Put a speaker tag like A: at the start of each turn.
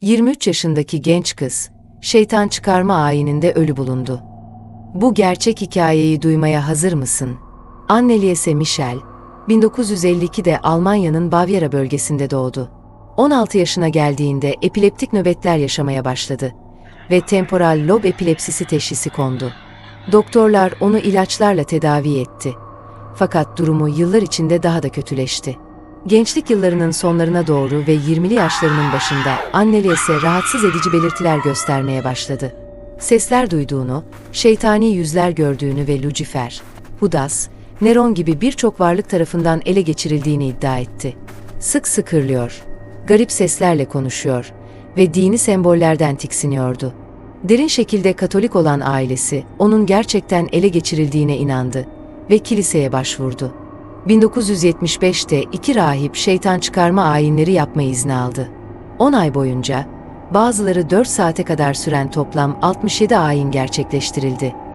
A: 23 yaşındaki genç kız, şeytan çıkarma ayininde ölü bulundu. Bu gerçek hikayeyi duymaya hazır mısın? Anneliese Michel, 1952'de Almanya'nın Bavyera bölgesinde doğdu. 16 yaşına geldiğinde epileptik nöbetler yaşamaya başladı ve temporal lob epilepsisi teşhisi kondu. Doktorlar onu ilaçlarla tedavi etti. Fakat durumu yıllar içinde daha da kötüleşti. Gençlik yıllarının sonlarına doğru ve 20'li yaşlarının başında Anneliese rahatsız edici belirtiler göstermeye başladı. Sesler duyduğunu, şeytani yüzler gördüğünü ve Lucifer, Hudas, Neron gibi birçok varlık tarafından ele geçirildiğini iddia etti. Sık sık hırlıyor, garip seslerle konuşuyor ve dini sembollerden tiksiniyordu. Derin şekilde Katolik olan ailesi onun gerçekten ele geçirildiğine inandı ve kiliseye başvurdu. 1975'te iki rahip şeytan çıkarma ayinleri yapma izni aldı. 10 ay boyunca bazıları 4 saate kadar süren toplam 67 ayin gerçekleştirildi.